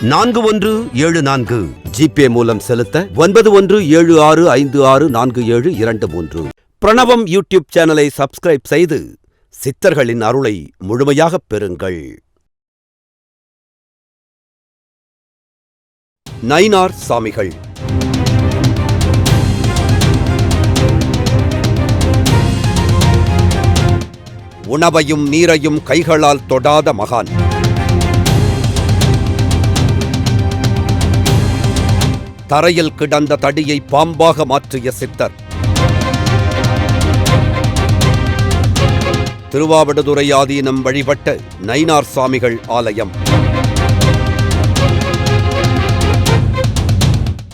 நான்கு ஒன்று ஏழு நான்கு. ஜிபே மூலம் செலுத்த ஒன்பது ஒன்று ஏழு ஆறு ஐந்து ஆறு நான்கு ஏழு இரண்டு மூன்று. பிரணவம் யூடியூப் சேனலை சப்ஸ்கிரைப் செய்து சித்தர்களின் அருளை முழுமையாகப் பெறுங்கள். நைனார் சாமிகள். உணவையும் நீரையும் கைகளால் தொடாத மகான். தரையில் கிடந்த தடியை பாம்பாக மாற்றிய சித்தர். திருவாவடுதுறை ஆதீனம் வழிபட்ட நைனார் சாமிகள் ஆலயம்.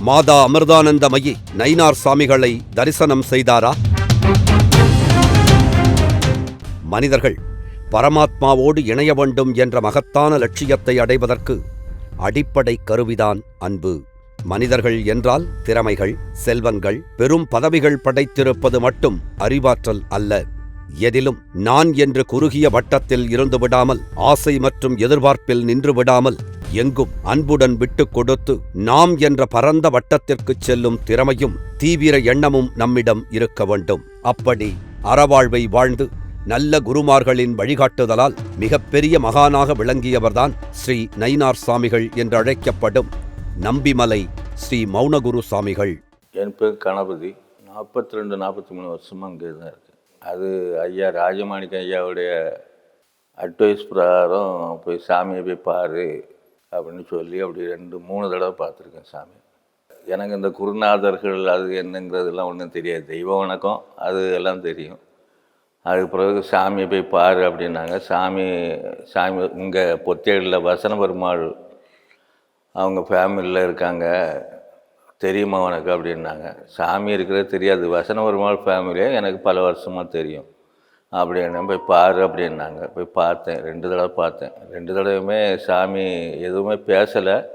மாதா அமிர்தானந்தமயி நைனார் சாமிகளை தரிசனம் செய்தாரா? மனிதர்கள் பரமாத்மாவோடு இணைய வேண்டும் என்ற மகத்தான லட்சியத்தை அடைவதற்கு அடிப்படை கருவிதான் அன்பு. மனிதர்கள் என்றால் திறமைகள் செல்வங்கள் பெரும் பதவிகள் படைத்திருப்பது மட்டும் அறிவாற்றல் அல்ல. எதிலும் நான் என்று குறுகிய வட்டத்தில் இருந்து விடாமல் ஆசை மற்றும் எதிர்பார்ப்பில் நின்று விடாமல் எங்கும் அன்புடன் விட்டுக் கொடுத்து நாம் என்ற பரந்த வட்டத்திற்குச் செல்லும் திறமையும் தீவிர எண்ணமும் நம்மிடம் இருக்க வேண்டும். அப்படி அறவாழ்வை வாழ்ந்து நல்ல குருமார்களின் வழிகாட்டுதலால் மிகப்பெரிய மகானாக விளங்கியவர்தான் ஸ்ரீ நயினார் சாமிகள் என்றழைக்கப்படும் நம்பிமலை ஸ்ரீ மௌனகுரு சாமிகள். என் பேர் கணபதி. நாற்பத்தி ரெண்டு நாற்பத்தி மூணு வருஷமாக அங்கே தான் இருக்கு அது ஐயா ராஜமாணிக்கம் ஐயாவுடைய அட்வைஸ் பிரகாரம் போய் சாமியை போய் பாரு அப்படின்னு சொல்லி அப்படி ரெண்டு மூணு தடவை பார்த்துருக்கேன் சாமி. எனக்கு இந்த குருநாதர்கள் அது என்னங்கிறதுலாம் ஒன்றும் தெரியாது. தெய்வ வணக்கம் அது எல்லாம் தெரியும். அதுக்கு பிறகு சாமியை போய் பாரு அப்படின்னாங்க. சாமி சாமி இங்கே பொத்தேடில் வசன பெருமாள் அவங்க ஃபேமிலியில் இருக்காங்க. தெரியுமா உனக்கு? அப்படின்னாங்க. சாமி இருக்கிறது தெரியாது. வசன பெருமாள் ஃபேமிலியே எனக்கு பல வருஷமாக தெரியும். அப்படின்னு போய் பாரு அப்படின்னாங்க. போய் பார்த்தேன். ரெண்டு தடவை பார்த்தேன். ரெண்டு தடவையுமே சாமி எதுவுமே பேசலை.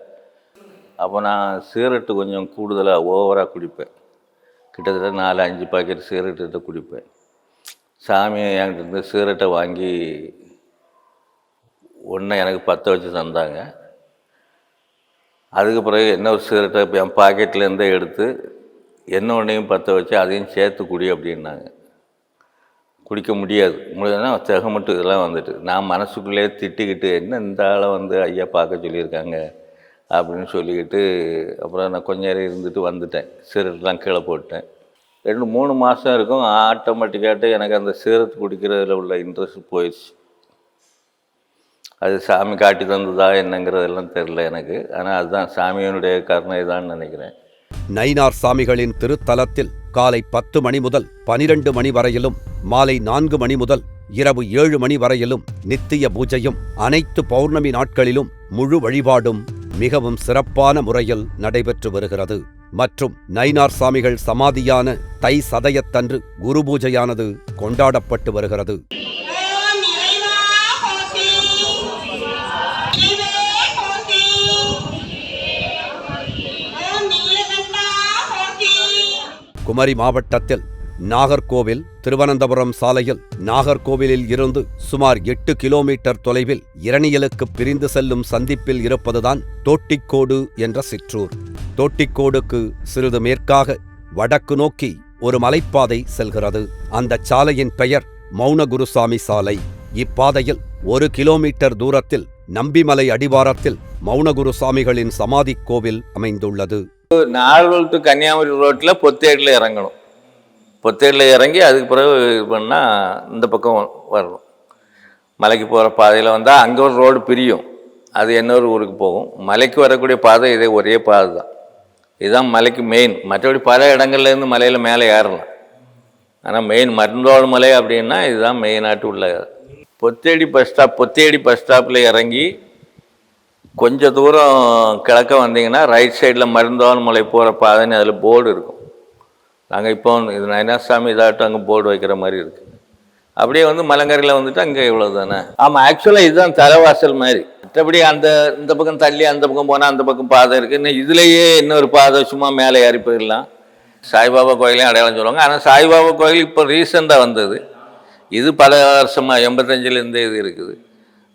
அப்போ நான் சிகரெட்டு கொஞ்சம் கூடுதலாக ஓவராக குடிப்பேன். கிட்டத்தட்ட நாலு அஞ்சு பாக்கெட் சிகரெட்டு குடிப்பேன். சாமி என்கிட்ட இருந்து சிகரெட்டை வாங்கி ஒன்றை எனக்கு பற்ற வச்சு தந்தாங்க. அதுக்கு பிறகு என்ன ஒரு சிகரெட்டை இப்போ என் பாக்கெட்லேருந்தே எடுத்து என்ன ஒன்றையும் பற்ற வச்சு அதையும் சேர்த்து குடி அப்படின்னாங்க. குடிக்க முடியாது. முடியாதுன்னா திகமட்டு இதெல்லாம் வந்துட்டு. நான் மனசுக்குள்ளேயே திட்டிக்கிட்டு என்ன இந்த ஆளை வந்து ஐயா பார்க்க சொல்லியிருக்காங்க? அப்படின்னு சொல்லிக்கிட்டு அப்புறம் நான் கொஞ்ச நேரம் இருந்துட்டு வந்துட்டேன். சிகரெட்லாம் கீழே போட்டேன் ரெண்டு மூணு மாதம் இருக்கும். ஆட்டோமேட்டிக்காட்டு எனக்கு அந்த சிகரெட் குடிக்கிறதுல உள்ள இன்ட்ரெஸ்ட் போயிடுச்சு. அது சாமி காட்டி தந்ததா என்னங்கிறதெல்லாம் தெரில எனக்கு. ஆனால் அதுதான் சாமியினுடைய கருணை தான் நினைக்கிறேன். நயினார் சாமிகளின் திருத்தலத்தில் காலை பத்து மணி முதல் பனிரெண்டு மணி வரையிலும் மாலை நான்கு மணி முதல் இரவு ஏழு மணி வரையிலும் நித்திய பூஜையும் அனைத்து பௌர்ணமி நாட்களிலும் முழு வழிபாடும் மிகவும் சிறப்பான முறையில் நடைபெற்று வருகிறது. மற்றும் நயினார் சாமிகள் சமாதியான தை சதயத்தன்று குரு பூஜையானது கொண்டாடப்பட்டு வருகிறது. குமரி மாவட்டத்தில் நாகர்கோவில் திருவனந்தபுரம் சாலையில் நாகர்கோவிலில் இருந்து சுமார் எட்டு கிலோமீட்டர் தொலைவில் இரணியலுக்கு பிரிந்து செல்லும் சந்திப்பில் இருப்பதுதான் தோட்டிக்கோடு என்ற சிற்றூர். தோட்டிக்கோடுக்கு சிறிது மேற்காக வடக்கு நோக்கி ஒரு மலைப்பாதை செல்கிறது. அந்த சாலையின் பெயர் மௌனகுருசாமி சாலை. இப்பாதையில் ஒரு கிலோமீட்டர் தூரத்தில் நம்பிமலை அடிவாரத்தில் மௌனகுரு சாமிகளின் சமாதிக் கோவில் அமைந்துள்ளது. நாகர்கோவில் டு கன்னியாகுமரி ரோட்டில் பொத்தேடில் இறங்கணும். பொத்தேடில் இறங்கி அதுக்கு பிறகு இது பண்ணால் இந்த பக்கம் வரணும். மலைக்கு போகிற பாதையில் வந்தால் அங்கே ஒரு ரோடு பிரியும். அது இன்னொரு ஊருக்கு போகும். மலைக்கு வரக்கூடிய பாதை இதே ஒரே பாதை தான். இதுதான் மலைக்கு மெயின் மற்றபடி பல இடங்கள்லேருந்து மலையில் மேலே ஏறலாம். ஆனால் மெயின் மருந்தோடு மலை அப்படின்னா இதுதான் மெயினாட்டு உள்ள. Pottedi bus stop Pottedi bus ஸ்டாப்பில் இறங்கி கொஞ்சம் தூரம் கிழக்க வந்தீங்கன்னா ரைட் சைடில் மருந்தோன் மலை போகிற பாதைன்னு அதில் போர்டு இருக்கும். நாங்கள் இப்போ இது நயனாசாமி இதாகட்டும் அங்கே போர்டு வைக்கிற மாதிரி இருக்குது அப்படியே வந்து மலங்கரையில் வந்துட்டு அங்கே இவ்வளோ தானே ஆமாம் ஆக்சுவலாக இதுதான் தலைவாசல் மாதிரி. மற்றபடி அந்த இந்த பக்கம் தள்ளி அந்த பக்கம் போனால் அந்த பக்கம் பாதை இருக்குது இன்னும் இதுலேயே இன்னொரு பாதை சும்மா மேலே ஏறி போயிடலாம். சாய்பாபா கோயிலையும் அடையாளம் சொல்லுவாங்க. ஆனால் சாய்பாபா கோயில் இப்போ ரீசெண்டாக வந்தது. இது பல வருஷமாக எண்பத்தஞ்சிலேருந்தே இது இருக்குது.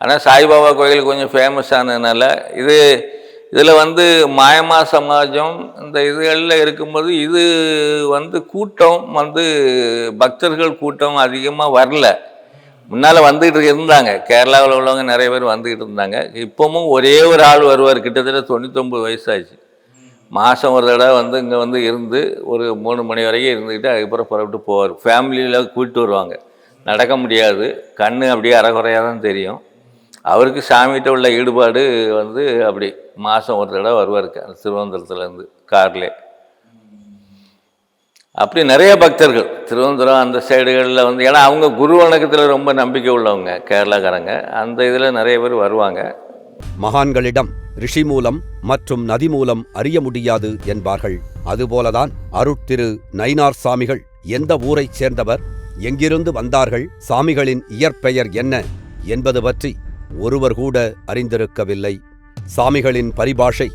ஆனால் சாய்பாபா கோயில் கொஞ்சம் ஃபேமஸ் ஆனதுனால இது இதில் வந்து மாயமா சமாஜம் இந்த இதுகளில் இருக்கும்போது இது வந்து கூட்டம் வந்து பக்தர்கள் கூட்டம் அதிகமாக வரல. முன்னால் வந்துக்கிட்டு இருந்தாங்க. கேரளாவில் உள்ளவங்க நிறைய பேர் வந்துக்கிட்டு இருந்தாங்க. இப்போவும் ஒரே ஒரு ஆள் வருவார். கிட்டத்தட்ட தொண்ணூத்தொம்பது வயசாச்சு. மாதம் ஒரு தடவை வந்து இங்கே வந்து இருந்து ஒரு மூணு மணி வரைக்கும் இருந்துக்கிட்டு அதுக்கப்புறம் புறப்பட்டு போவார். ஃபேமிலியில் கூப்பிட்டு வருவாங்க. நடக்க முடியாது. கண் அப்படியே அறகுறையாக தான் தெரியும். அவருக்கு சாமிகிட்ட உள்ள ஈடுபாடு வந்து அப்படி மாதம் ஒரு தடவை வருவார் க- திருவனந்தபுரத்துலேருந்து கார்லே. அப்படி நிறைய பக்தர்கள். திருவனந்தபுரம் அந்த சைடுகளில் வந்து ஏன்னா அவங்க குரு வணக்கத்தில் ரொம்ப நம்பிக்கை உள்ளவங்க கேரளாக்காரங்க. அந்த இதில் நிறைய பேர் வருவாங்க. மகான்களிடம் ரிஷி மூலம் மற்றும் நதி மூலம் அறிய முடியாது என்பார்கள். அதுபோலதான் அருட்திரு நயினார் சாமிகள் எந்த ஊரைச் சேர்ந்தவர் எங்கிருந்து வந்தார்கள் சாமிகளின் இயற்பெயர் என்ன என்பது பற்றி ஒருவர் கூட அறிந்திருக்கவில்லை. சாமிகளின் பரிபாஷை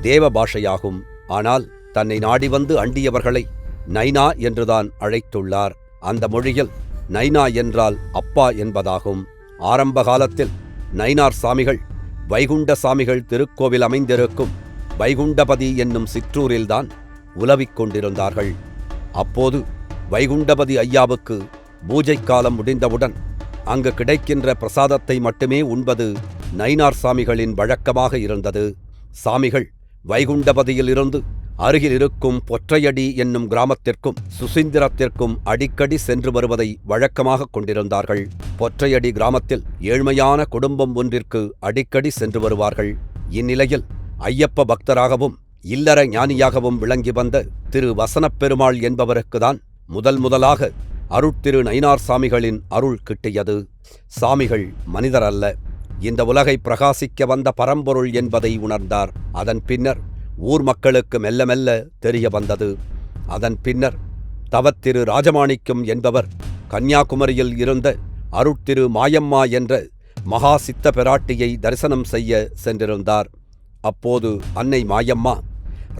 தேவ பாஷையாகும் ஆனால் தன்னை நாடி வந்து அண்டியவர்களை நைனா என்றுதான் அழைத்துள்ளார். அந்த மொழியில் நைனா என்றால் அப்பா என்பதாகும். ஆரம்ப காலத்தில் நைனார் சாமிகள் வைகுண்ட சாமிகள் திருக்கோவில் அமைந்திருக்கும் வைகுண்டபதி என்னும் சிற்றூரில்தான் உலவிக் கொண்டிருந்தார்கள். அப்போது வைகுண்டபதி ஐயாவுக்கு பூஜை காலம் முடிந்தவுடன் அங்கு கிடைக்கின்ற பிரசாதத்தை மட்டுமே உண்பது நயினார் சாமிகளின் வழக்கமாக இருந்தது. சாமிகள் வைகுண்டபதியிலிருந்து அருகில் இருக்கும் பொற்றையடி என்னும் கிராமத்திற்கும் சுசீந்திரத்திற்கும் அடிக்கடி சென்று வருவதை வழக்கமாக கொண்டிருந்தார்கள். பொற்றையடி கிராமத்தில் ஏழ்மையான குடும்பம் ஒன்றிற்கு அடிக்கடி சென்று வருவார்கள். இந்நிலையில் ஐயப்ப பக்தராகவும் இல்லற ஞானியாகவும் விளங்கி வந்த திரு வசனப்பெருமாள் என்பவருக்குதான் முதல் முதலாக அருட்திரு நயினார் சாமிகளின் அருள் கிட்டியது. சாமிகள் மனிதர் அல்ல இந்த உலகை பிரகாசிக்க வந்த பரம்பொருள் என்பதை உணர்ந்தார். அதன் பின்னர் ஊர் மக்களுக்கு மெல்ல மெல்ல தெரிய வந்தது. அதன் பின்னர் தவத்திரு ராஜமாணிக்கம் என்பவர் கன்னியாகுமரியில் இருந்த அருட்திரு மாயம்மா என்ற மகா சித்த பெராட்டியை தரிசனம் செய்ய சென்றிருந்தார். அப்போது அன்னை மாயம்மா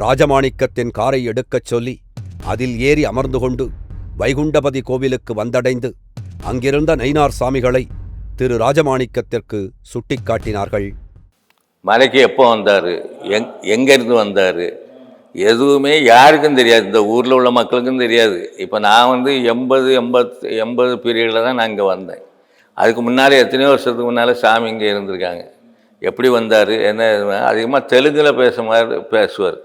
ராஜமாணிக்கத்தின் காரை எடுக்கச் சொல்லி அதில் ஏறி அமர்ந்து கொண்டு வைகுண்டபதி கோவிலுக்கு வந்தடைந்து அங்கிருந்த நைனார் சாமிகளை திரு ராஜமாணிக்கத்திற்கு சுட்டிக்காட்டினார்கள் மலைக்கு எப்போ வந்தார்? எங் எங்கேருந்து வந்தார்? எதுவுமே யாருக்கும் தெரியாது. இந்த ஊரில் உள்ள மக்களுக்கும் தெரியாது. இப்போ நான் வந்து எண்பது எண்பத்து எண்பது பீரியடில் தான் நான் இங்கே வந்தேன். அதுக்கு முன்னாலே எத்தனையோ வருஷத்துக்கு முன்னால் சாமி இங்கே இருந்திருக்காங்க. எப்படி வந்தார்? என்ன அதிகமாக தெலுங்கில் பேச மாதிரி பேசுவார்.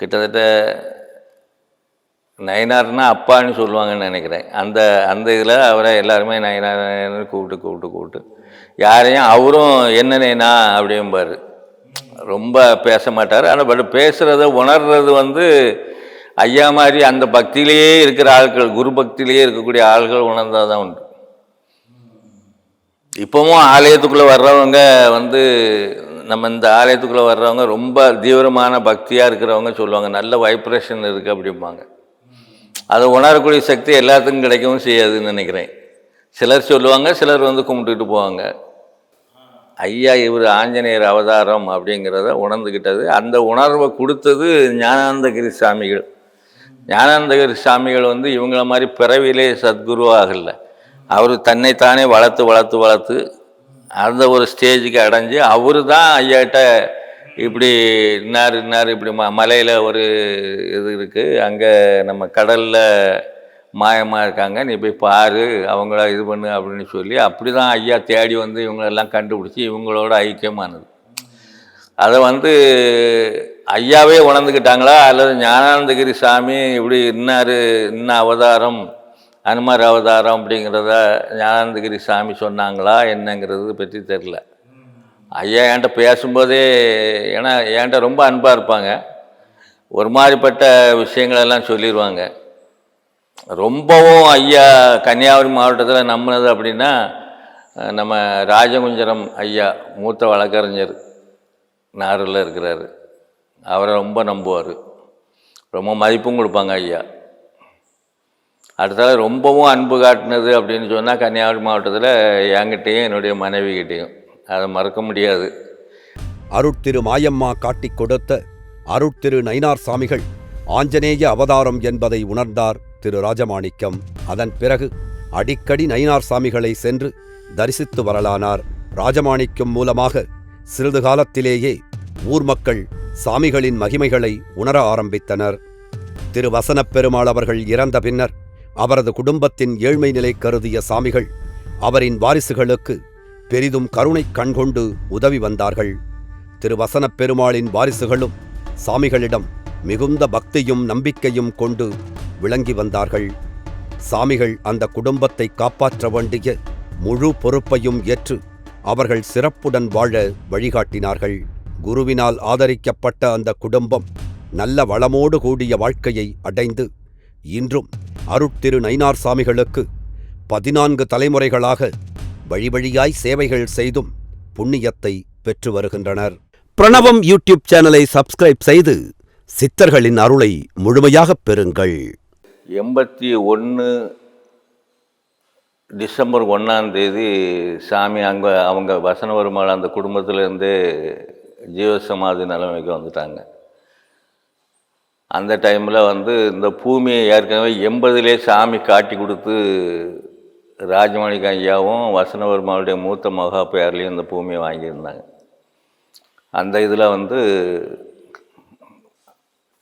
கிட்டத்தட்ட நயனார்னா அப்பான்னு சொல்லுவாங்கன்னு நினைக்கிறேன். அந்த அந்த இதில் அவரை எல்லாருமே நயனார்னு கூப்பிட்டு கூப்பிட்டு கூப்பிட்டு. யாரையும் அவரும் என்ன நயனா அப்படிம்பார். ரொம்ப பேச மாட்டார். ஆனால் பட் பேசுகிறத உணர்றது வந்து ஐயா மாதிரி அந்த பக்தியிலேயே இருக்கிற ஆட்கள் குரு பக்தியிலேயே இருக்கக்கூடிய ஆள்கள் உணர்ந்தால் தான் உண்டு. இப்போவும் ஆலயத்துக்குள்ளே வர்றவங்க வந்து நம்ம இந்த ஆலயத்துக்குள்ளே வர்றவங்க ரொம்ப தீவிரமான பக்தியாக இருக்கிறவங்க சொல்லுவாங்க. நல்ல வைப்ரேஷன் இருக்குது அப்படிம்பாங்க. அதை உணரக்கூடிய சக்தி எல்லாத்துக்கும் கிடைக்கவும் செய்யாதுன்னு நினைக்கிறேன். சிலர் சொல்லுவாங்க சிலர் வந்து கும்பிட்டுட்டு போவாங்க. ஐயா இவர் ஆஞ்சநேயர் அவதாரம் அப்படிங்கிறத உணர்ந்துக்கிட்டது அந்த உணர்வை கொடுத்தது ஞானானந்தகிரி சாமிகள். ஞானானந்தகிரி சாமிகள் வந்து இவங்கள மாதிரி பிறவிலே சத்குருவாகல அவர் தன்னைத்தானே வளர்த்து வளர்த்து வளர்த்து அந்த ஒரு ஸ்டேஜுக்கு அடைஞ்சு அவர் தான் ஐயாட்ட இப்படி இன்னார் இன்னார் இப்படி ம மலையில் ஒரு இது இருக்குது அங்கே நம்ம கடலில் மாயமாக இருக்காங்க. நீ போய் பாரு அவங்கள இது பண்ணு அப்படின்னு சொல்லி அப்படி தான் ஐயா தேடி வந்து இவங்களெல்லாம் கண்டுபிடிச்சி இவங்களோட ஐக்கியமானது. அதை வந்து ஐயாவே உணர்ந்துக்கிட்டாங்களா? அல்லது ஞானானந்தகிரி சாமி இப்படி இன்னார் இன்ன அவதாரம் அனுமார் அவதாரம் அப்படிங்கிறத ஞானானந்தகிரி சாமி சொன்னாங்களா? என்னங்கிறது பற்றி தெரில ஐயா என்கிட்ட பேசும்போதே ஏன்னா என்கிட்ட ரொம்ப அன்பாக இருப்பாங்க. ஒரு மாதிரிப்பட்ட விஷயங்களெல்லாம் சொல்லிடுவாங்க ரொம்பவும் ஐயா கன்னியாகுமரி மாவட்டத்தில் நம்பினது அப்படின்னா நம்ம ராஜகுஞ்சரம் ஐயா மூத்த வழக்கறிஞர் நாரில் இருக்கிறாரு. அவரை ரொம்ப நம்புவார். ரொம்ப மதிப்பும் கொடுப்பாங்க ஐயா. அடுத்தது ரொம்பவும் அன்பு காட்டினது அப்படின்னு சொன்னால் கன்னியாகுமரி மாவட்டத்தில் என்கிட்டேயும் என்னுடைய மனைவிகிட்டேயும். அதை மறக்க முடியாது. அருட்திரு மாயம்மா காட்டிக் கொடுத்த அருட்திரு நயினார் சாமிகள் ஆஞ்சநேய அவதாரம் என்பதை உணர்ந்தார் திரு ராஜமாணிக்கம். அதன் பிறகு அடிக்கடி நயினார் சாமிகளை சென்று தரிசித்து வரலானார். ராஜமாணிக்கம் மூலமாக சிறிது காலத்திலேயே ஊர் மக்கள் சாமிகளின் மகிமைகளை உணர ஆரம்பித்தனர். திரு வசனப் பெருமாள் அவர்கள் இறந்த பின்னர் அவரது குடும்பத்தின் ஏழ்மை நிலை கருதிய சாமிகள் அவரின் வாரிசுகளுக்கு பெரிதும் கருணை கண்கொண்டு உதவி வந்தார்கள். திரு வசனப் பெருமாளின் வாரிசுகளும் சாமிகளிடம் மிகுந்த பக்தியும் நம்பிக்கையும் கொண்டு விளங்கி வந்தார்கள். சாமிகள் அந்த குடும்பத்தை காப்பாற்ற வேண்டிய முழு பொறுப்பையும் ஏற்று அவர்கள் சிறப்புடன் வாழ வழிகாட்டினார்கள். குருவினால் ஆதரிக்கப்பட்ட அந்த குடும்பம் நல்ல வளமோடு கூடிய வாழ்க்கையை அடைந்து இன்றும் அருட்திரு நயினார் சாமிகளுக்கு பதினான்கு தலைமுறைகளாக வழி வழியாய் சேவைகள் செய்தும் புண்ணியத்தை பெற்று வருகின்றனர். பிரணவம் யூடியூப் சேனலை சப்ஸ்கிரைப் செய்து சித்தர்களின் அருளை முழுமையாகப் பெறுங்கள். எண்பத்தி ஒன்று டிசம்பர் ஒன்றாம் தேதி சாமி அங்கே அவங்க வசன வருமானம் அந்த குடும்பத்திலேருந்தே ஜீவசமாதி நிலைமைக்கு வந்துட்டாங்க. அந்த டைமில் வந்து இந்த பூமியை ஏற்கனவே எண்பதுலே சாமி காட்டி கொடுத்து ராஜமாணிக்க ஐயாவும் வசனவர்மாவுடைய மூத்த மகா பேர்லேயும் இந்த பூமியை வாங்கியிருந்தாங்க. அந்த இதில் வந்து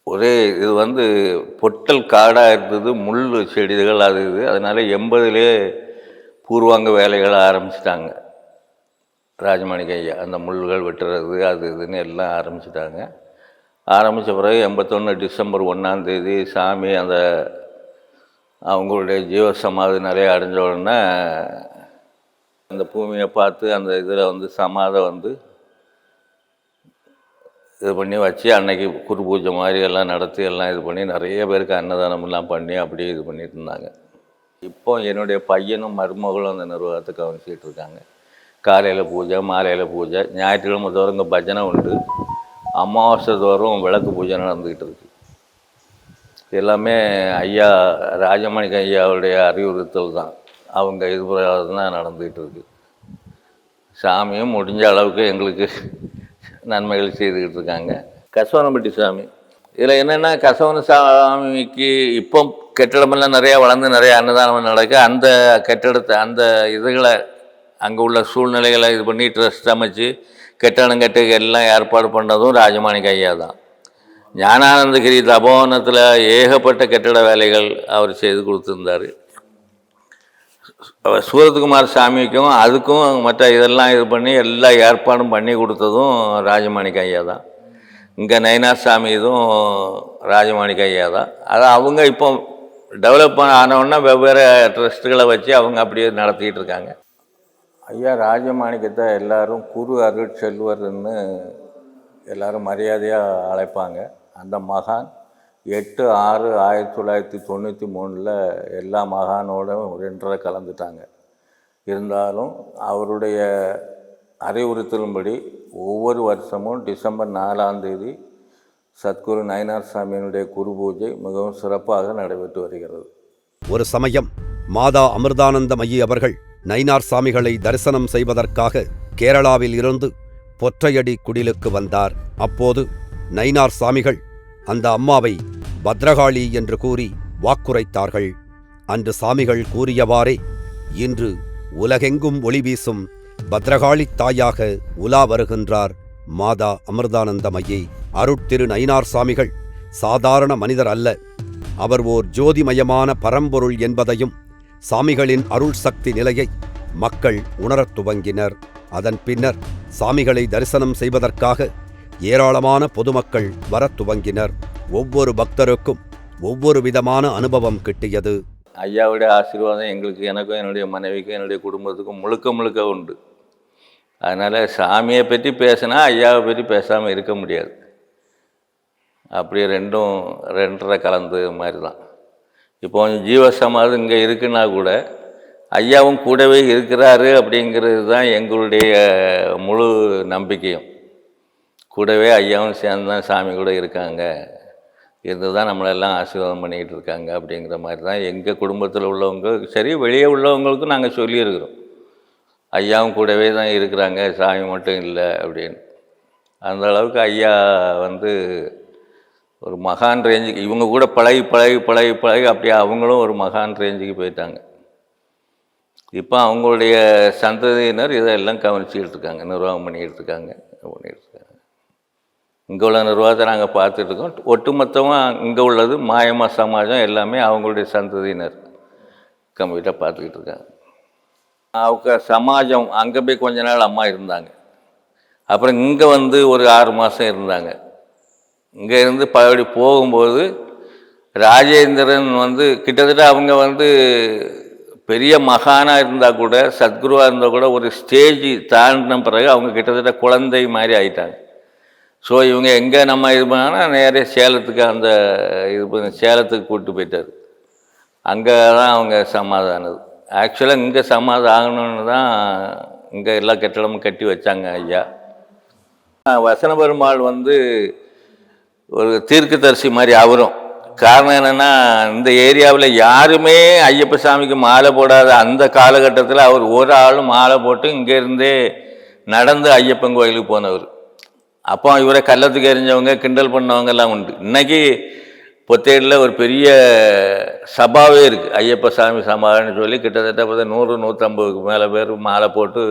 ஒரே இது வந்து பொட்டல் காடாக இருந்தது முள் செடிகள் அது இது. அதனால் எண்பதுலேயே பூர்வாங்க வேலைகளை ஆரம்பிச்சிட்டாங்க. ராஜமாணிக்க ஐயா அந்த முள்கள் வெட்டுறது அது இதுன்னு எல்லாம் ஆரம்பிச்சிட்டாங்க. ஆரம்பித்த பிறகு எண்பத்தொன்று டிசம்பர் ஒன்றாந்தேதி சாமி அந்த அவங்களுடைய ஜீவசமாதி நிறைய அடைஞ்ச உடனே அந்த பூமியை பார்த்து அந்த இதில் வந்து சமாதை வந்து இது பண்ணி வச்சு அன்னைக்கு குரு பூஜை மாதிரி எல்லாம் நடத்தி எல்லாம் இது பண்ணி நிறைய பேருக்கு அன்னதானம்லாம் பண்ணி அப்படியே இது பண்ணிட்டு இருந்தாங்க. இப்போ என்னுடைய பையனும் மருமகளும் அந்த நிர்வாகத்தை கவனிச்சிட்டு இருக்காங்க. காலையில் பூஜை மாலையில் பூஜை ஞாயிற்றுக்கிழமை தோறும் இங்கே பஜனை உண்டு. அமாவாசை தோறும் விளக்கு பூஜை நடந்துக்கிட்டு இருக்குது எல்லாமே ஐயா ராஜமணிக்க ஐயாவுடைய அறிவுறுத்தல் தான். அவங்க இது தான் நடந்துக்கிட்டு இருக்கு. சாமியும் முடிஞ்ச அளவுக்கு எங்களுக்கு நன்மைகள் செய்துக்கிட்டு இருக்காங்க. கசவனப்பட்டி சாமி. இதில் என்னென்னா கசவன சாமிக்கு இப்போ கட்டிடமெல்லாம் நிறையா வளர்ந்து நிறையா அன்னதானம் நடக்க. அந்த கட்டிடத்தை அந்த இதுகளை அங்கே உள்ள சூழ்நிலைகளை இது பண்ணி ட்ரஸ்ட் அமைச்சு கட்டடம் கட்டு எல்லாம் ஏற்பாடு பண்ணதும் ராஜமாணிக்க ஐயா தான். ஞானானந்தகிரி தபோவனத்தில் ஏகப்பட்ட கட்டிட வேலைகள் அவர் செய்து கொடுத்துருந்தார். சூரத்குமார் சாமிக்கும் அதுக்கும் மற்ற இதெல்லாம் இது பண்ணி எல்லா ஏற்பாடும் பண்ணி கொடுத்ததும் ராஜமாணிக்க ஐயா தான். இங்கே நயினார் சாமி இதுவும் ராஜமாணிக்க ஐயா தான். அது அவங்க இப்போ டெவலப் ஆனவுடனே வெவ்வேறு ட்ரஸ்ட்டுகளை வச்சு அவங்க அப்படியே நடத்திக்கிட்டு இருக்காங்க. ஐயா ராஜமாணிக்கத்தை எல்லாரும் குரு அருட்செல்வர்னு எல்லோரும் மரியாதையாக அழைப்பாங்க. அந்த மகான் எட்டு ஆறு ஆயிரத்தி தொள்ளாயிரத்தி தொண்ணூற்றி மூணில் எல்லா மகானோடும் ரெண்டரை கலந்துட்டாங்க. இருந்தாலும் அவருடைய அறிவுறுத்தலின்படி ஒவ்வொரு வருஷமும் டிசம்பர் நாலாம் தேதி சத்குரு நயனார் சாமியினுடைய குரு பூஜை மிகவும் சிறப்பாக நடைபெற்று வருகிறது. ஒரு சமயம் மாதா அமிர்தானந்த அமிர்தானந்தமயி அவர்கள் நயினார் சாமிகளை தரிசனம் செய்வதற்காக கேரளாவில் இருந்து பொற்றையடி குடிலுக்கு வந்தார். அப்போது நயினார் சாமிகள் அந்த அம்மாவை பத்ரகாளி என்று கூறி வாக்குரைத்தார்கள். அன்று சாமிகள் கூறியவாறே இன்று உலகெங்கும் ஒளி வீசும் பத்ரகாளி தாயாக உலா வருகின்றார் மாதா அமிர்தானந்தமயி. அருட்திரு நயினார் சாமிகள் சாதாரண மனிதர் அல்ல. அவர் ஓர் ஜோதிமயமான பரம்பொருள் என்பதையும் சாமிகளின் அருள் சக்தி நிலையை மக்கள் உணரத் துவங்கினர். அதன் பின்னர் சாமிகளை தரிசனம் செய்வதற்காக ஏராளமான பொதுமக்கள் வரத் துவங்கினர். ஒவ்வொரு பக்தருக்கும் ஒவ்வொரு விதமான அனுபவம் கிட்டியது. ஐயாவுடைய ஆசீர்வாதம் எங்களுக்கு எனக்கும் என்னுடைய மனைவிக்கும் என்னுடைய குடும்பத்துக்கும் முழுக்க முழுக்க உண்டு. அதனால் சாமியை பற்றி பேசினா ஐயாவை பற்றி பேசாமல் இருக்க முடியாது. அப்படியே ரெண்டும் ரெண்டரை கலந்து மாதிரி தான் இப்போ ஜீவசமாதி இங்கே இருக்குன்னா கூட ஐயாவும் கூடவே இருக்கிறாரு அப்படிங்கிறது தான் எங்களுடைய முழு நம்பிக்கையும். கூடவே ஐயாவும் சேர்ந்து தான் சாமி கூட இருக்காங்க. இருந்து தான் நம்மளெல்லாம் ஆசீர்வாதம் பண்ணிக்கிட்டு இருக்காங்க அப்படிங்கிற மாதிரி தான் எங்கள் குடும்பத்தில் உள்ளவங்க சரி வெளியே உள்ளவங்களுக்கும் நாங்கள் சொல்லியிருக்கிறோம். ஐயாவும் கூடவே தான் இருக்கிறாங்க சாமி மட்டும் இல்லை அப்படின்னு. அந்த அளவுக்கு ஐயா வந்து ஒரு மகான் ரேஞ்சுக்கு இவங்க கூட பழகி பழகி பழகி பழகி அப்படியே அவங்களும் ஒரு மகான் ரேஞ்சுக்கு போயிட்டாங்க. இப்போ அவங்களுடைய சந்ததியினர் இதெல்லாம் கவனிச்சிக்கிட்டு இருக்காங்க நிர்வாகம் பண்ணிக்கிட்டு இருக்காங்க பண்ணிட்டு இங்கே உள்ள நிர்வாகத்தை நாங்கள் பார்த்துட்ருக்கோம் ஒட்டுமொத்தமாக இங்கே உள்ளது மாயமா சமாஜம் எல்லாமே அவங்களுடைய சந்ததியினர் கம்ப்ளீட்டாக பார்த்துக்கிட்டு இருக்காங்க. அவங்க சமாஜம் அங்கே போய் கொஞ்ச நாள் அம்மா இருந்தாங்க. அப்புறம் இங்கே வந்து ஒரு ஆறு மாதம் இருந்தாங்க. இங்கே இருந்து பழபடி போகும்போது ராஜேந்திரன் வந்து கிட்டத்தட்ட அவங்க வந்து பெரிய மகானாக இருந்தால் கூட சத்குருவாக இருந்தால் கூட ஒரு ஸ்டேஜ் தாண்டின பிறகு அவங்க கிட்டத்தட்ட குழந்தை மாதிரி ஆயிட்டாங்க. ஸோ இவங்க எங்கே நம்ம இது பண்ணாங்கன்னா நேரே சேலத்துக்கு அந்த இது பண்ண சேலத்துக்கு கூப்பிட்டு போயிட்டார். அங்கே தான் அவங்க சமாதானது ஆக்சுவலாக இங்கே சமாதானம்னு தான் இங்கே எல்லா கட்டடமும் கட்டி வச்சாங்க ஐயா. வசன பெருமாள் வந்து ஒரு தீர்க்கதரிசி மாதிரி அவரும். காரணம் என்னென்னா இந்த ஏரியாவில் யாருமே ஐயப்ப சாமிக்கு மாலை போடாத அந்த காலகட்டத்தில் அவர் ஒரு ஆளும் மாலை போட்டு இங்கேருந்தே நடந்து ஐயப்பன் கோயிலுக்கு போனவர். அப்போ இவரை கள்ளத்துக்கு எறிஞ்சவங்க கிண்டல் பண்ணவங்க எல்லாம் உண்டு. இன்னைக்கு பொத்தேடில் ஒரு பெரிய சபாவே இருக்குது ஐயப்ப சாமி சபான்னு சொல்லி கிட்டத்தட்ட பார்த்தா நூறு நூற்றம்பதுக்கு மேலே பேர் மாலை போட்டு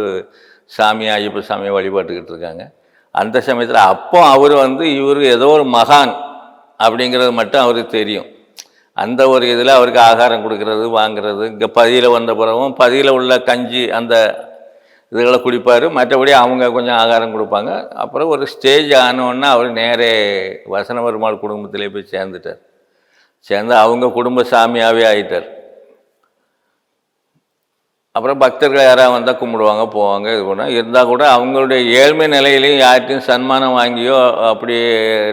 சாமி ஐயப்ப சாமியை வழிபாட்டுக்கிட்டு இருக்காங்க. அந்த சமயத்தில் அப்போ அவர் வந்து இவர் ஏதோ ஒரு மகான் அப்படிங்கிறது மட்டும் அவருக்கு தெரியும். அந்த ஒரு இதில் அவருக்கு ஆகாரம் கொடுக்கறது வாங்குறது இங்கே பதியில் வந்த பிறகும் பதியில் உள்ள கஞ்சி அந்த இதுகளை குடிப்பார். மற்றபடி அவங்க கொஞ்சம் ஆகாரம் கொடுப்பாங்க. அப்புறம் ஒரு ஸ்டேஜ் ஆனோன்னா அவர் நேரே வசன பெருமாள் குடும்பத்திலே போய் சேர்ந்துட்டார். சேர்ந்து அவங்க குடும்ப சாமியாகவே ஆயிட்டார். அப்புறம் பக்தர்கள் யாராவது வந்தால் கும்பிடுவாங்க போவாங்க இது பண்ணால் இருந்தால் கூட அவங்களுடைய ஏழ்மை நிலையிலையும் யார்கிட்டையும் சன்மானம் வாங்கியோ அப்படி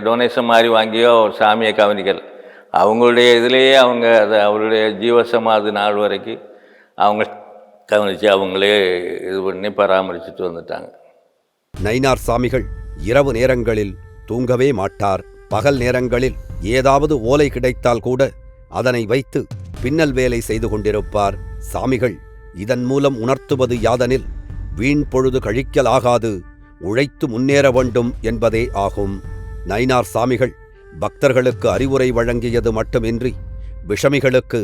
டொனேஷன் மாதிரி வாங்கியோ சாமியை கவனிக்கல. அவங்களுடைய இதுலேயே அவங்க அதை அவருடைய ஜீவசமாதி நாள் வரைக்கும் அவங்க கவனித்து அவங்களே இது பண்ணி பராமரிச்சுட்டு வந்துட்டாங்க. நயினார் சாமிகள் இரவு நேரங்களில் தூங்கவே மாட்டார். பகல் நேரங்களில் ஏதாவது ஓலை கிடைத்தால் கூட அதனை வைத்து பின்னல் வேலை செய்து கொண்டிருப்பார். சாமிகள் இதன் மூலம் உணர்த்துவது யாதனில் வீண் பொழுது கழிக்கலாகாது உழைத்து முன்னேற வேண்டும் என்பதே ஆகும். நைனார் சாமிகள் பக்தர்களுக்கு அறிவுரை வழங்கியது மட்டுமின்றி விஷமிகளுக்கு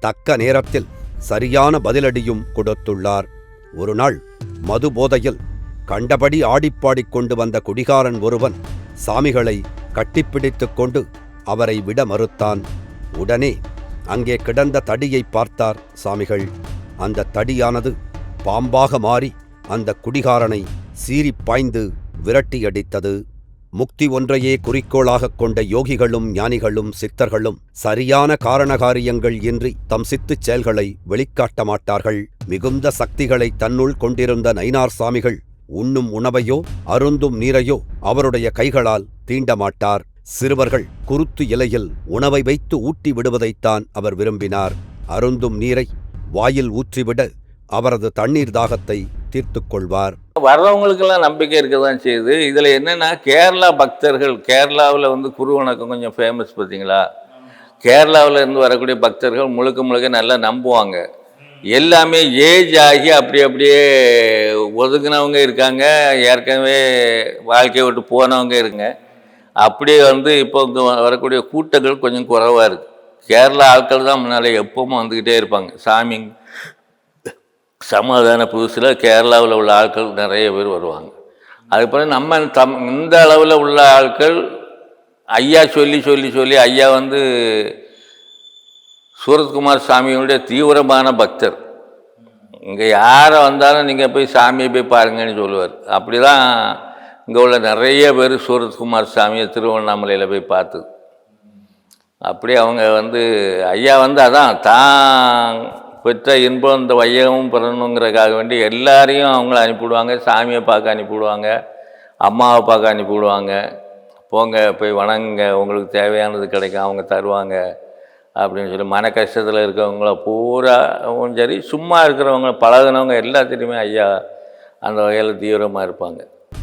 தக்க நேரத்தில் சரியான பதிலடியும் கொடுத்துள்ளார். ஒருநாள் மதுபோதையில் மது போதையில் கண்டபடி ஆடிப்பாடிக் கொண்டு வந்த குடிகாரன் ஒருவன் சாமிகளை கட்டிப்பிடித்து கொண்டு அவரை விட மறுத்தான். உடனே அங்கே கிடந்த தடியை பார்த்தார் சாமிகள். அந்த தடியானது பாம்பாக மாறி அந்த குடிகாரனை சீறிப் பாய்ந்து விரட்டியடித்தது. முக்தி ஒன்றையே குறிக்கோளாகக் கொண்ட யோகிகளும் ஞானிகளும் சித்தர்களும் சரியான காரணகாரியங்கள் இன்றி தம் சித்துச் செயல்களை வெளிக்காட்ட மாட்டார்கள். மிகுந்த சக்திகளை தன்னுள் கொண்டிருந்த நயினார் சாமிகள் உண்ணும் உணவையோ அருந்தும் நீரையோ அவருடைய கைகளால் தீண்டமாட்டார் சிறுவர்கள் குருத்து இலையில் உணவை வைத்து ஊட்டி விடுவதைத்தான் அவர் விரும்பினார். அருந்தும் நீரை வாயில் ஊற்றிவிட அவரது தண்ணீர் தாகத்தை தீர்த்து கொள்வார் வர்றவங்களுக்கெல்லாம் நம்பிக்கை இருக்க தான் செய்யுது. இதில் என்னென்னா கேரளா பக்தர்கள் கேரளாவில் வந்து குருவணக்கம் கொஞ்சம் ஃபேமஸ் பார்த்தீங்களா? கேரளாவில் இருந்து வரக்கூடிய பக்தர்கள் முழுக்க முழுக்க நல்லா நம்புவாங்க. எல்லாமே ஏஜ் ஆகி அப்படி அப்படியே ஒதுக்குனவங்க இருக்காங்க. ஏற்கனவே வாழ்க்கையை விட்டு போனவங்க இருங்க. அப்படியே வந்து இப்போ வரக்கூடிய கூட்டங்கள் கொஞ்சம் குறைவாக இருக்குது கேரளா ஆட்கள் தான் முன்னால் எப்பவும் வந்துக்கிட்டே இருப்பாங்க. சாமி சமாதான புதுசில் கேரளாவில் உள்ள ஆட்கள் நிறைய பேர் வருவாங்க. அதுக்கப்புறம் நம்ம தம் இந்த அளவில் உள்ள ஆட்கள் ஐயா சொல்லி சொல்லி சொல்லி ஐயா வந்து சூரத்குமார் சாமியினுடைய தீவிரமான பக்தர். இங்கே யாரை வந்தாலும் நீங்கள் போய் சாமியை போய் பாருங்கன்னு சொல்லுவார். அப்படி தான் இங்கே உள்ள நிறைய பேர் சூரத்குமார் சாமியை திருவண்ணாமலையில் போய் பார்த்து. அப்படி அவங்க வந்து ஐயா வந்து அதான் தான் பெற்ற இன்பம் இந்த வையகமும் பிறணுங்கிறதுக்காக வேண்டி எல்லாரையும் அவங்கள அனுப்பிவிடுவாங்க. சாமியை பார்க்க அனுப்பிவிடுவாங்க. அம்மாவை பார்க்க அனுப்பிவிடுவாங்க. போங்க போய் வணங்குங்க. உங்களுக்கு தேவையானது கிடைக்கும் அவங்க தருவாங்க அப்படின்னு சொல்லி மன கஷ்டத்தில் இருக்கிறவங்கள பூராவும் சரி சும்மா இருக்கிறவங்க பழகுனவங்க எல்லாத்திலையுமே ஐயா அந்த வகையில் தீவிரமாக இருப்பாங்க.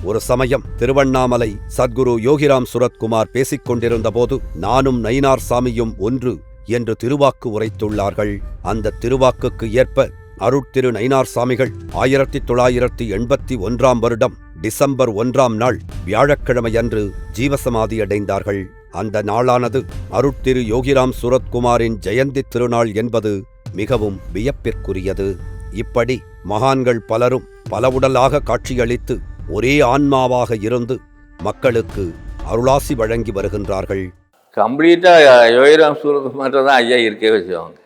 ஒரு சமயம் திருவண்ணாமலை சத்குரு யோகிராம் சுரத்குமார் பேசிக் கொண்டிருந்தபோது நானும் நயினார் சாமியும் ஒன்று என்று திருவாக்கு உரைத்துள்ளார்கள். அந்த திருவாக்குக்கு ஏற்ப அருட்திரு நயினார் சாமிகள் ஆயிரத்தி தொள்ளாயிரத்தி எண்பத்தி ஒன்றாம் வருடம் டிசம்பர் ஒன்றாம் நாள் வியாழக்கிழமையன்று ஜீவசமாதி அடைந்தார்கள் அந்த நாளானது அருட்திரு யோகிராம் சுரத்குமாரின் ஜெயந்தி திருநாள் என்பது மிகவும் வியப்பிற்குரியது. இப்படி மகான்கள் பலரும் பலவுடலாக காட்சியளித்து ஒரே ஆன்மாவாக இருந்து மக்களுக்கு அருளாசி வழங்கி வருகின்றார்கள். கம்ப்ளீட்டாக யோகிராம் மட்டும் தான் ஐயா இருக்கே வச்சுவாங்க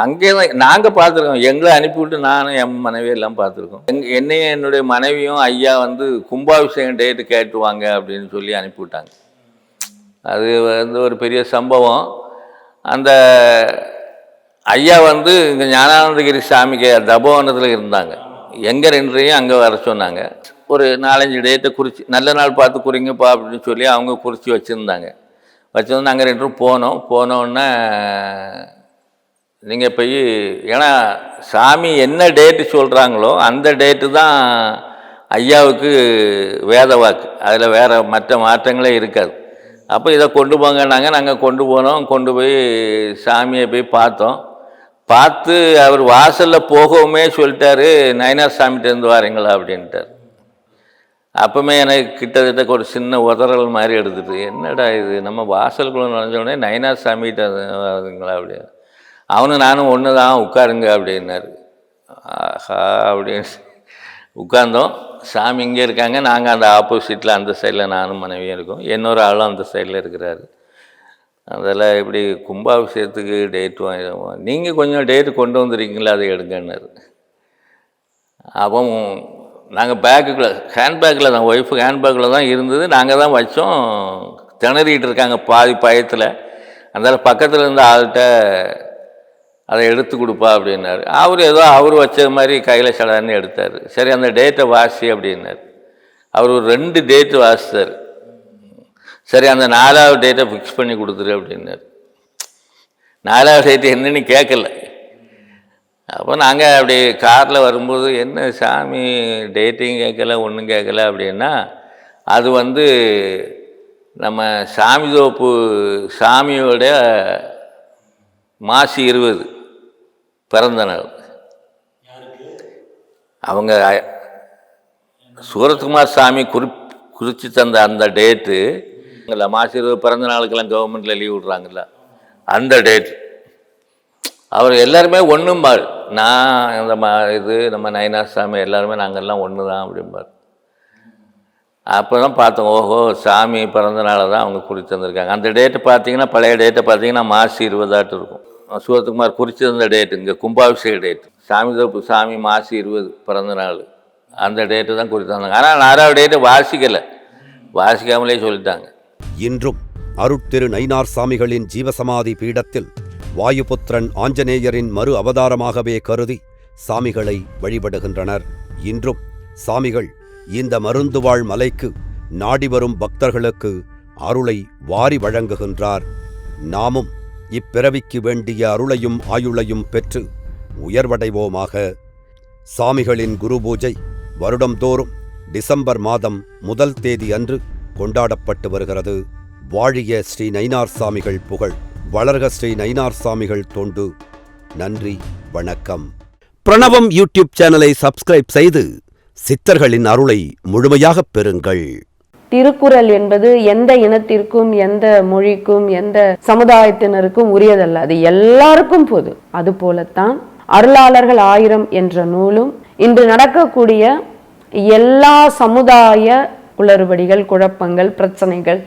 அங்கே தான் நாங்கள் பார்த்துருக்கோம். எங்களை அனுப்பிவிட்டு நானும் என் மனைவி எல்லாம் பார்த்துருக்கோம். எங் என்னையும் என்னுடைய மனைவியும் ஐயா வந்து கும்பாபிஷேகம் டேட்டு கேட்டுவாங்க அப்படின்னு சொல்லி அனுப்பிவிட்டாங்க அது வந்து ஒரு பெரிய சம்பவம். அந்த ஐயா வந்து இங்கே ஞானானந்தகிரி சாமிக்கு தபோவனத்தில் இருந்தாங்க. எங்கே ரெண்டையும் அங்கே வர சொன்னாங்க. ஒரு நாலஞ்சு டேட்டை குறித்து நல்ல நாள் பார்த்து குறிங்கப்பா அப்படின்னு சொல்லி அவங்க குறித்து வச்சுருந்தாங்க. வச்சிருந்து நாங்கள் ரெண்டு பேரும் போனோம். போனோன்னே நீங்கள் போய் ஏன்னா சாமி என்ன டேட்டு சொல்கிறாங்களோ அந்த டேட்டு தான் ஐயாவுக்கு வேத வாக்கு. அதில் வேறு மற்ற மாற்றங்களே இருக்காது. அப்போ இதை கொண்டு போங்கன்னாங்க. நாங்கள் கொண்டு போனோம். கொண்டு போய் சாமியை போய் பார்த்தோம். பார்த்து அவர் வாசலில் போகவுமே சொல்லிட்டாரு நயனார் சாமிகிட்டேருந்து வாரீங்களா? அப்படின்ட்டார். அப்போவுமே எனக்கு கிட்டத்தட்ட ஒரு சின்ன உதறல் மாதிரி எடுத்துட்டு என்னடா இது? நம்ம வாசலுக்குள்ள நுழைஞ்சோடனே நயனா நயனார் சாமிகிட்ட வருதுங்களா அப்படி. அவனும் நானும் ஒன்று தான் உட்காருங்க அப்படின்னாரு. ஆஹா அப்படின்னு. உட்கார்ந்தோம். சாமி இங்கே இருக்காங்க. நாங்கள் அந்த ஆப்போசிட்டில் அந்த சைடில் நானும் மனைவியும் இருக்கோம். இன்னொரு ஆளும் அந்த சைடில் இருக்கிறாரு. அதில் இப்படி கும்பாபிஷேகத்துக்கு டேட் வாங்கிடுவோம்? நீங்கள் கொஞ்சம் டேட்டு கொண்டு வந்துருக்கீங்களா? அதை எடுங்கன்னாரு. அவன் நாங்கள் பேக்குக்குள்ளே ஹேண்ட்பேக்கில் தான் ஒய்ஃபு ஹேண்ட்பேக்கில் தான் இருந்தது. நாங்கள் தான் வச்சோம். திணறிட்டு இருக்காங்க பாதி பயத்தில். அதனால் பக்கத்தில் இருந்த ஆள்கிட்ட அதை எடுத்து கொடுப்பா அப்படின்னாரு. அவர் ஏதோ அவர் வச்சது மாதிரி கையில் சடான்னு எடுத்தார். சரி அந்த டேட்டை வாசி அப்படின்னாரு. அவர் ஒரு ரெண்டு டேட்டு வாசித்தார். சரி அந்த நாலாவது டேட்டை ஃபிக்ஸ் பண்ணி கொடுத்துரு அப்படின்னாரு. நாலாவது டேட்டு என்னன்னு கேட்கல. அப்போ நாங்கள் அப்படி காரில் வரும்போது என்ன சாமி டேட்டையும் கேட்கல ஒன்றும் கேட்கல அப்படின்னா அது வந்து நம்ம சாமி தோப்பு சாமியோட மாசி இருபது பிறந்த நாள். அவங்க சூரத்குமார் சாமி குறி குறித்து தந்த அந்த டேட்டு இல்லை மாசி இருபது பிறந்த நாளுக்கெல்லாம் கவர்மெண்ட்டில் லீவ் விட்றாங்கல்ல அந்த டேட் அவர் எல்லாருமே ஒன்றும்பார் நான் இந்த மா இது நம்ம நயனார் சாமி எல்லாருமே நாங்கள்லாம் ஒன்று தான் அப்படிம்பார். அப்போ தான் பார்த்தோம் ஓஹோ சாமி பிறந்த தான் அவங்க குறித்து வந்திருக்காங்க அந்த டேட்டு பார்த்தீங்கன்னா பழைய டேட்டை பார்த்தீங்கன்னா மாசி இருபதாட்டு இருக்கும். சிவகுமார் குறிச்சிருந்த டேட்டு இங்கே கும்பாபிஷேக டேட் சாமி தோப்பு சாமி மாசி இருபது பிறந்த நாள் அந்த டேட்டு தான் குறித்து வந்தாங்க ஆனால் நாலாவது டேட்டு வாசிக்கலை. வாசிக்காமலே சொல்லிட்டாங்க. இன்றும் அருட்திரு நயினார் சாமிகளின் ஜீவசமாதி பீடத்தில் வாயுபுத்திரன் ஆஞ்சநேயரின் மறு அவதாரமாகவே கருதி சாமிகளை வழிபடுகின்றனர். இன்றும் சாமிகள் இந்த மருந்துவாழ் மலைக்கு நாடி வரும் பக்தர்களுக்கு அருளை வாரி வழங்குகின்றார். நாமும் இப்பிறவிக்கு வேண்டிய அருளையும் ஆயுளையும் பெற்று உயர்வடைவோமாக. சாமிகளின் குரு பூஜை வருடம்தோறும் டிசம்பர் மாதம் முதல் தேதி அன்று கொண்டாடப்பட்டு வருகிறது. வாழிய ஸ்ரீ நயினார் சாமிகள் புகழ். வளர்க ஸ்ரீ நயினார் சாமிகள் தொண்டு. நன்றி வணக்கம். பிரணவம் யூடியூப் சேனலை சப்ஸ்கிரைப் செய்து சித்தர்களின் அருளை முழுமையாகப் பெறுங்கள். திருக்குறள் என்பது எந்த இனத்திற்கும் எந்த மொழிக்கும் எந்த சமுதாயத்தினருக்கும் உரியதல்ல. அது எல்லாருக்கும் பொது அது போலத்தான் அருளாளர்கள் ஆயிரம் என்ற நூலும் இன்று நடக்கக்கூடிய எல்லா சமுதாய குளறுபடிகள் குழப்பங்கள் பிரச்சனைகள்